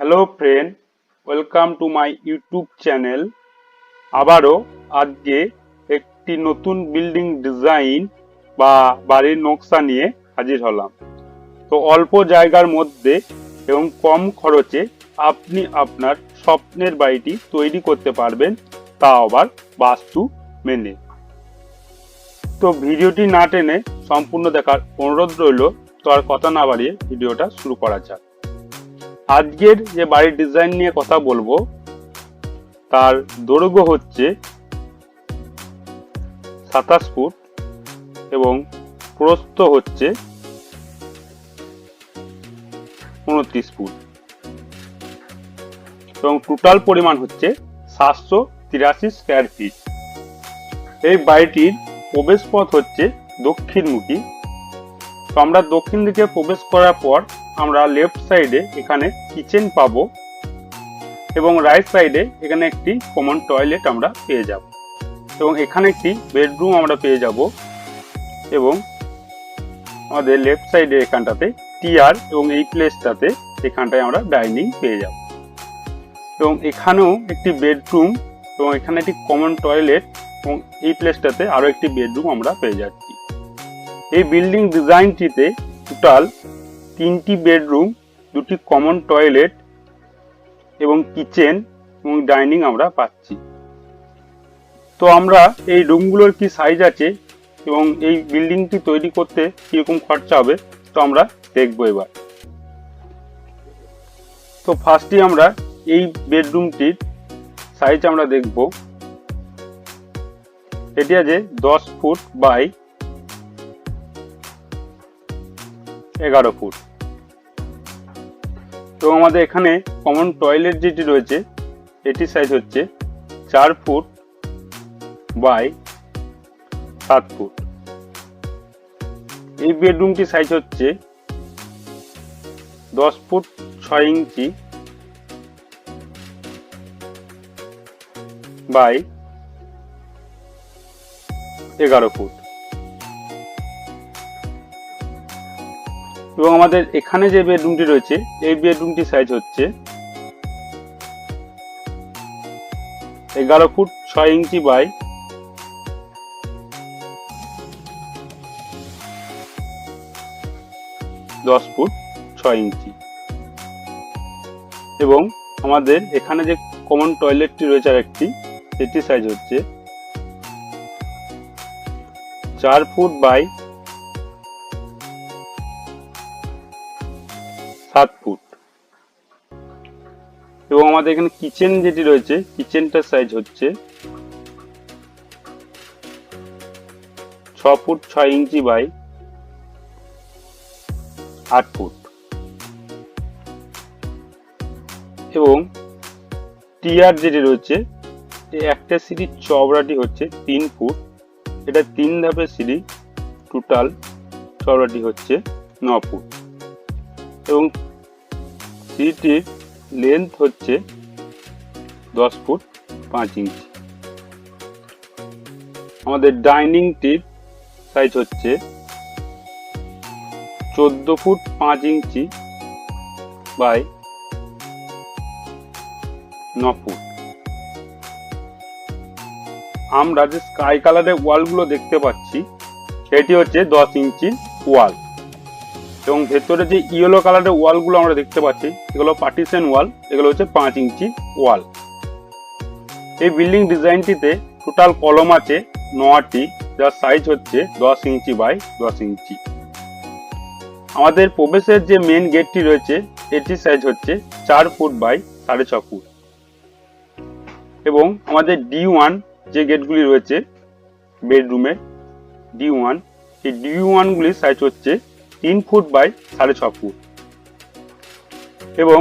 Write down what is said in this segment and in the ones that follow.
Hello friend welcome to my YouTube channel আবারও আজকে একটি নতুন বিল্ডিং ডিজাইন বা বাড়ির নকশা নিয়ে হাজির হলাম। তো অল্প জায়গার মধ্যে এবং কম খরচে আপনি আপনার স্বপ্নের বাড়িটি তৈরি করতে পারবেন তা আবার বাস্তু মেনে। তো ভিডিওটি না টেনে সম্পূর্ণ দেখার অনুরোধ রইল, তো আর কথা না বাড়িয়ে ভিডিওটা শুরু করা যাক। আজকের যে বাড়ির ডিজাইন নিয়ে কথা বলব, তার দৈর্ঘ্য হচ্ছে সাতাশ ফুট এবং প্রস্থ হচ্ছে উনত্রিশ ফুট। এবং টোটাল পরিমাণ হচ্ছে সাতশো তিরাশি স্কোয়ার ফিট এই বাড়িটির প্রবেশ পথ হচ্ছে দক্ষিণমুখী। তো আমরা দক্ষিণ দিকে প্রবেশ করার পর আমরা লেফট সাইডে এখানে কিচেন পাবো এবং রাইট সাইডে এখানে একটি কমন টয়লেট আমরা পেয়ে যাব। এবং এখানে একটি বেডরুম আমরা পেয়ে যাব এবং আমাদের লেফট সাইডে এখানটাতে টিয়ার এবং এই প্লেসটাতে এখানটায় আমরা ডাইনিং পেয়ে যাব। এবং এখানেও একটি বেডরুম এবং এখানে একটি কমন টয়লেট এবং এই প্লেসটাতে আরও একটি বেডরুম আমরা পেয়ে যাচ্ছি। এই বিল্ডিং ডিজাইনটিতে টোটাল তিনটি বেডরুম, দুটি কমন টয়লেট এবং কিচেন এবং ডাইনিং আমরা পাচ্ছি। তো আমরা এই রুমগুলোর কি সাইজ আছে এবং এই বিল্ডিংটি তৈরি করতে কীরকম খরচা হবে, তো আমরা দেখব এবার। তো ফার্স্টে আমরা এই বেডরুমটির সাইজ আমরা দেখব। এটি আছে দশ ফুট বাই এগারো ফুট। তো আমাদের এখানে কমন টয়লেট যেটি রয়েছে এটির সাইজ হচ্ছে চার ফুট বাই সাত ফুট এই বেডরুমটি সাইজ হচ্ছে দশ ফুট ছয় ইঞ্চি বাই এগারো ফুট এবং আমাদের এখানে যে বেডরুমটি রয়েছে, এই বেডরুমটি সাইজ হচ্ছে এগারো ফুট ছয় ইঞ্চি বাই দশ ফুট ছয় ইঞ্চি। এবং আমাদের এখানে যে কমন টয়লেটটি রয়েছে আর একটি এটি সাইজ হচ্ছে চার ফুট বাই সাত ফুট। এবং আমাদের এখানে কিচেন যেটি রয়েছে কিচেনটার সাইজ হচ্ছে ছ ফুট ছয় ইঞ্চি বাই আট ফুট। এবং টিয়ার যেটি রয়েছে একটা সিঁড়ির চওড়াটি হচ্ছে তিন ফুট। এটা তিন ধাপের সিঁড়ি টোটাল চওড়াটি হচ্ছে ন ফুট। এবং সিঁড়িটির লেন্থ হচ্ছে দশ ফুট পাঁচ ইঞ্চি আমাদের ডাইনিংটির সাইজ হচ্ছে চোদ্দ ফুট পাঁচ ইঞ্চি বাই ন ফুট। আমরা যে স্কাই কালারের ওয়ালগুলো দেখতে পাচ্ছি, সেটি হচ্ছে দশ ইঞ্চি ওয়াল এবং ভেতরে যে ইয়েলো কালারের ওয়ালগুলো আমরা দেখতে পাচ্ছি, এগুলো পার্টিশন ওয়াল এগুলো হচ্ছে পাঁচ ইঞ্চি ওয়াল এই বিল্ডিং ডিজাইনটিতে টোটাল কলম আছে নটি, যার সাইজ হচ্ছে দশ ইঞ্চি বাই দশ ইঞ্চি। আমাদের প্রবেশের যে মেন গেটটি রয়েছে, এটির সাইজ হচ্ছে চার ফুট বাই সাড়ে ছ ফুট এবং আমাদের ডি ওয়ান যে গেটগুলি রয়েছে বেডরুমে ডি ওয়ান এই ডি ওয়ানগুলির সাইজ হচ্ছে তিন ফুট বাই সাড়ে ছ ফুট। এবং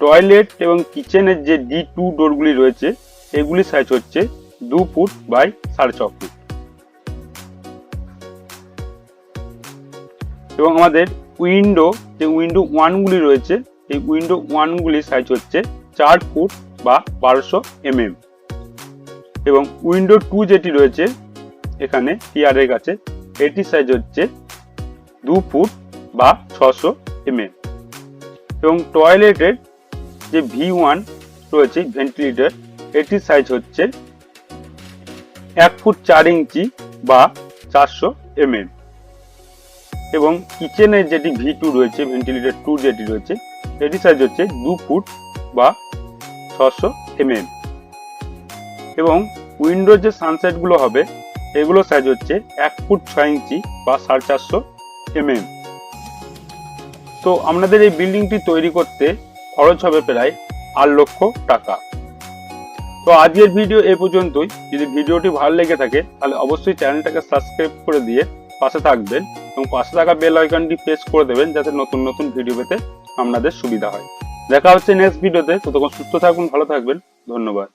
টয়লেট এবং কিচেনের যে ডি টু ডোরগুলি রয়েছে, এগুলির সাইজ হচ্ছে দু ফুট বাই সাড়ে ছ ফুট। এবং আমাদের উইন্ডো, যে উইন্ডো ওয়ানগুলি রয়েছে, এই উইন্ডো ওয়ানগুলির সাইজ হচ্ছে চার ফুট বা বারোশো এমএম। এবং উইন্ডো টু যেটি রয়েছে, এখানে টিয়ারের কাছে, এটির সাইজ হচ্ছে দু ফুট বা ছশো এমএম এবং টয়লেটের যে ভি ওয়ান রয়েছে, ভেন্টিলেটর, এটির সাইজ হচ্ছে এক ফুট চার ইঞ্চি বা চারশো এমএম এবং কিচেনের যেটি ভি টু রয়েছে, ভেন্টিলেটর টু যেটি রয়েছে এটি সাইজ হচ্ছে দু ফুট বা ছশো এমএম এবং উইন্ডোর যে সানসেটগুলো হবে এগুলো সাইজ হচ্ছে এক ফুট ছয় ইঞ্চি বা সাড়ে চারশো এমএম তো আপনাদের এই বিল্ডিংটি তৈরি করতে খরচ হবে প্রায় আট লক্ষ টাকা। তো আজকের ভিডিও এ পর্যন্তই। যদি ভিডিওটি ভালো লেগে থাকে, তাহলে অবশ্যই চ্যানেলটাকে সাবস্ক্রাইব করে দিয়ে পাশে থাকবেন এবং পাশে থাকা বেল আইকনটি প্রেস করে দেবেন যাতে নতুন নতুন ভিডিও পেতে আপনাদের সুবিধা হয়। দেখা হচ্ছে নেক্সট ভিডিওতে। ততক্ষণ সুস্থ থাকুন, ভালো থাকবেন। ধন্যবাদ।